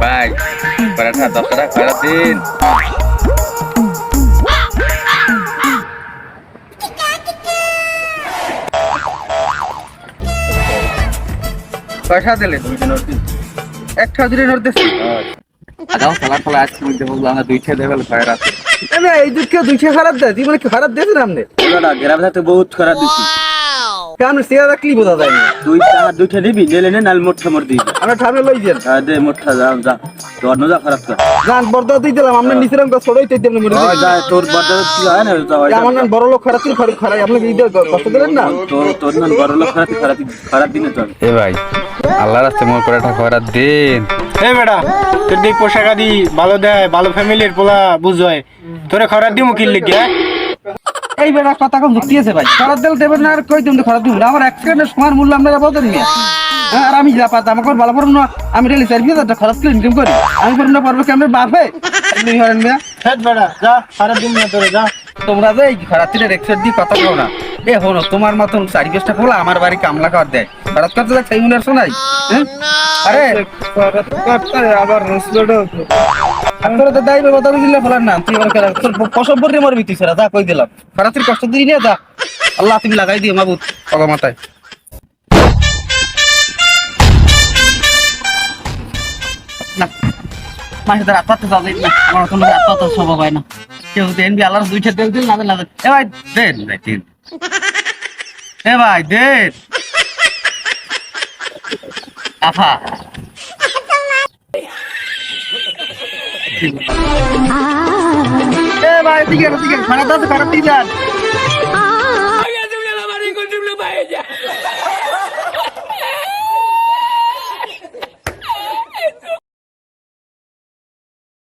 ভাই পরাঠা দশ টাকা খয়রা দিন পয়সা দিলে একটা দিলে নোট দিচ্ছি আগাও খেলা খেলা আজকে মধ্যে বললাম না দুই খয়রা এমনি এই দুঃখে দুইশো খারাপ দেয়। তুই কি খারাপ দিয়েছে না গ্রাম থাকতে বহুত খারাপ দিছি রাখলি বোঝা যায় না। দুই টাকা দুইটা দিবি নিলে নে নাল মোটটা মোট দিবি। আমরা ঠামে লই যান আহ, দে মোটটা যা যা। তোর নজা খারাপ কর জান বর্দা দিয়ে দিলাম আমরা নিচের অঙ্ক ছোটই তো দিলাম যা তোর বড় কি হয় না যা হয়, আমার নাম বড় লোক খারাপ তুই খারাপ খারাপ আপনাকে ঈদ কষ্ট দিলেন না? তোর তোর নাম বড় লোক খারাপ খারাপ খারাপ দিনে তোর এ ভাই আল্লাহ রাস্তে মোর পরাঠা খয়রা দিন। এই বেটা তোর দিক পোশাক আদি ভালো দেয় ভালো ফ্যামিলির পোলা বুঝয়। তোরে খরার দিমু কি লিখে এই বেড়া কথা কম যুক্তি আছে ভাই দিল দেবেন না আর কই তুমি দিবেন আমার এক সেকেন্ডের মূল্য আপনারা বলতেন মিয়া হ্যাঁ, আর আমি যা পাতা ভালো পারব না। আমি রেলি সার্ভিস একটা খরচ করে ইনকাম করি। আমি পারব না পারব কেমন বাপে আপনি হরেন মিয়া হেড বেটা যা দিম না তোরে যা। তোমরা যে এই এক্সের দিয়ে কথা কও না। এ হলো তোমার মতন চারি পাঁচটা খোলা আমার বাড়ি কামলা খাওয়ার দেয়। খরচ করতে যাক সেই মনে শোনাই হ্যাঁ? আরে আবার তোরা তো দাইবে কথা দিলে ফেলার না। তুই খেলা তোর পশব বর্রে মরবি তুই সেরা যা কই দিলাম। খারাপ কষ্ট দিই না, যা। আল্লাহ, তুমি লাগাই দিও মাবুত অগা মাথায়। আমার দেন দুইটা তেল দিল না। না এ দেন। ভাই, দেন। এ ভাই, দেন। আফা। ভাই ঠিক আছে ঠিক আছে খারাপ আছে খারাপ দিয়ে যান